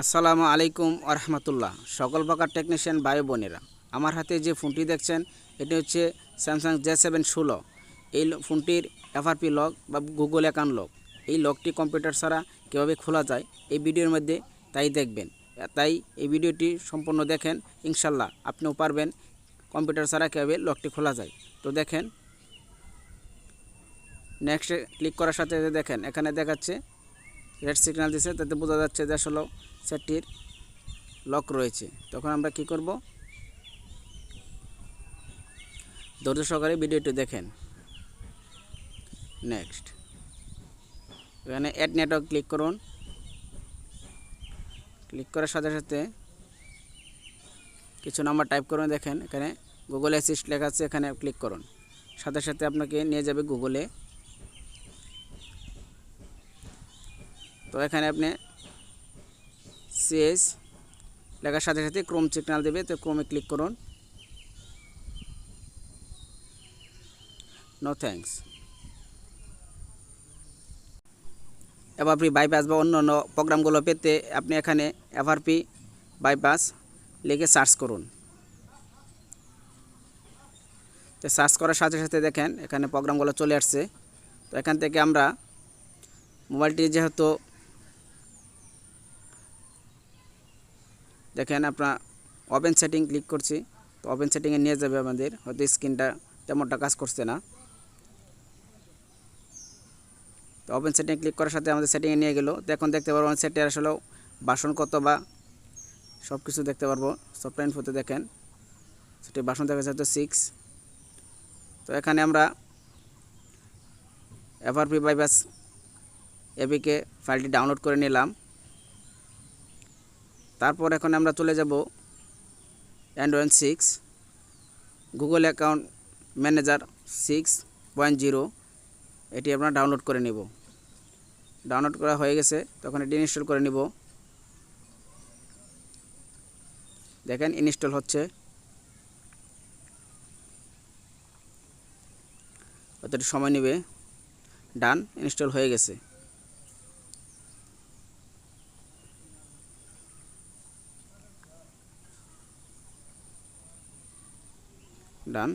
আসসালামু আলাইকুম আরহামতুল্লাহ সকল প্রকার টেকনিশিয়ান ভাই বোনেরা, আমার হাতে যে ফোনটি দেখছেন, এটি হচ্ছে স্যামসাং জে সেভেন ষোলো। এই ফোনটির এফআরপি লক বা গুগল অ্যাকাউন্ট লক এই লকটি কম্পিউটার ছাড়া কীভাবে খোলা যায়, এই ভিডিওর মধ্যে তাই দেখবেন। তাই এই ভিডিওটি সম্পূর্ণ দেখেন, ইনশাল্লাহ আপনিও পারবেন কম্পিউটার ছাড়া কীভাবে লকটি খোলা যায়। তো দেখেন নেক্সটে ক্লিক করার সাথে সাথে দেখেন, এখানে দেখাচ্ছে রেড সিগন্যাল দিছে, তাতে বোঝা যাচ্ছে যে আসলে সেটটির লক রয়েছে। তখন আমরা কি করব? ধৈর্য সহকারে ভিডিওটি দেখেন। নেক্সট। এখানে অ্যাড নেটওয়ার্ক ক্লিক করুন। ক্লিক করার সাথে সাথে কিছু নাম্বার টাইপ করুন, দেখেন। এখানে গুগল অ্যাসিস্ট লেখা আছে, এখানে ক্লিক করুন। সাথে সাথে আপনাকে নিয়ে যাবে গুগলে তো এখানে আপনি সিএস লেখার সাথে সাথে ক্রোম সিগনাল দেবে, তো ক্রোমে ক্লিক করুন। নো থ্যাঙ্কস এফআরপি বাইপাস বা অন্য অন্য প্রোগ্রামগুলো পেতে আপনি এখানে এফআরপি বাইপাস লিখে সার্চ করুন। তো সার্চ করার সাথে সাথে দেখেন এখানে প্রোগ্রামগুলো চলে আসছে। তো এখান থেকে আমরা মোবাইলটি যেহেতু দেখেন আপনার ওপেন সেটিং ক্লিক করছি, তো ওপেন সেটিংয়ে নিয়ে যাবে আমাদের, হয়তো স্ক্রিনটা তেমনটা কাজ করছে না। তো ওপেন সেটিং ক্লিক করার সাথে আমাদের সেটিংয়ে নিয়ে গেল। তো এখন দেখতে পারব সেটের আসলে বাসন কত বা সব কিছু দেখতে পারব সফটওয়্যার ইনফোতে দেখেন। সেটি বাসন দেখা যাচ্ছে সিক্স তো এখানে আমরা এফআরপি বাইপাস এপিকে ফাইলটি ডাউনলোড করে নিলাম। তারপর এখন আমরা চলে যাব Android six Google account manager six point zero এটি আমরা ডাউনলোড করে নেব। ডাউনলোড করা হয়ে গেছে, তখন এটি ইনস্টল করে নিব। দেখেন ইনস্টল হচ্ছে। অতটি সময় নেবে? ডান ইনস্টল হয়ে গেছে। ডান।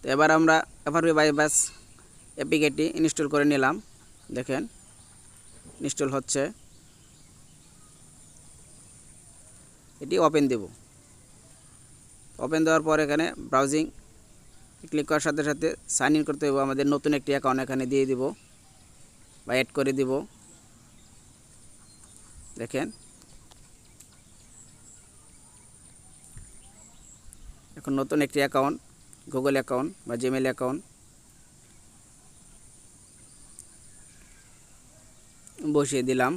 তো এবার আমরা এফআরপি বাইপাস এপিকেটি ইনস্টল করে নিলাম। দেখেন, ইনস্টল হচ্ছে। এটি ওপেন দেব। ওপেন দেওয়ার পর এখানে ব্রাউজিং ক্লিক করার সাথে সাথে সাইন ইন করতে হবে। আমাদের নতুন একটি অ্যাকাউন্ট এখানে দিয়ে দিব বা অ্যাড করে দিব। দেখেন এখন নতুন একটি অ্যাকাউন্ট গুগল অ্যাকাউন্ট বা জিমেল অ্যাকাউন্ট বসিয়ে দিলাম,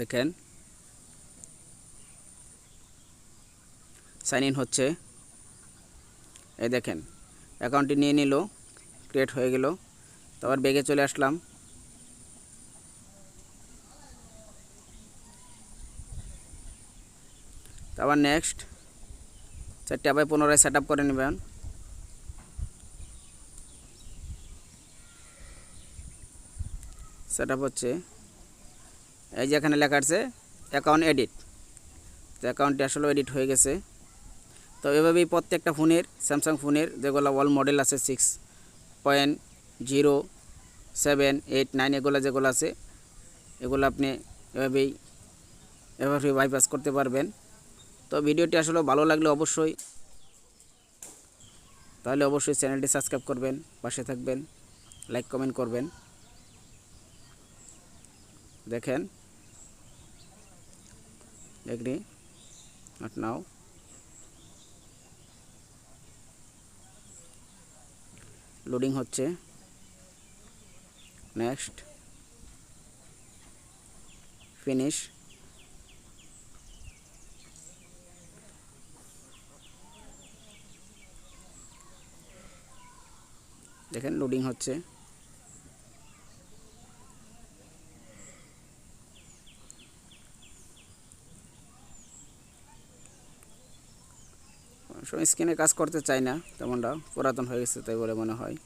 দেখেন। সাইন ইন হচ্ছে। এই দেখেন অ্যাকাউন্টটি নিয়ে নিল ক্রিয়েট হয়ে গেল। তারপর বেগে চলে আসলাম। তারপর নেক্সট সেটটি আবার পুনরায় সেট করে নেবেন সেট হচ্ছে, এই যে এখানে লেখা আছে অ্যাকাউন্ট এডিট তো অ্যাকাউন্টটি আসলে এডিট হয়ে গেছে। তো এভাবেই প্রত্যেকটা ফোনের স্যামসাং ফোনের, যেগুলো অল মডেল আছে six point zero seven eight nine এগুলো যেগুলো আছে, এগুলো আপনি এভাবেই, এভাবে বাইপাস করতে পারবেন। তো ভিডিওটি আসলে ভালো লাগলে অবশ্যই তাহলে অবশ্যই চ্যানেলটি সাবস্ক্রাইব করবেন, পাশে থাকবেন, লাইক, কমেন্ট করবেন। দেখেন। এগ্রি নট নাও লোডিং হচ্ছে। নেক্সট ফিনিশ দেখেন লোডিং হচ্ছে। স্ক্রিনে কাজ করতে চাই না, তেমনটা পুরাতন হয়ে গেছে তাই বলে মনে হয়।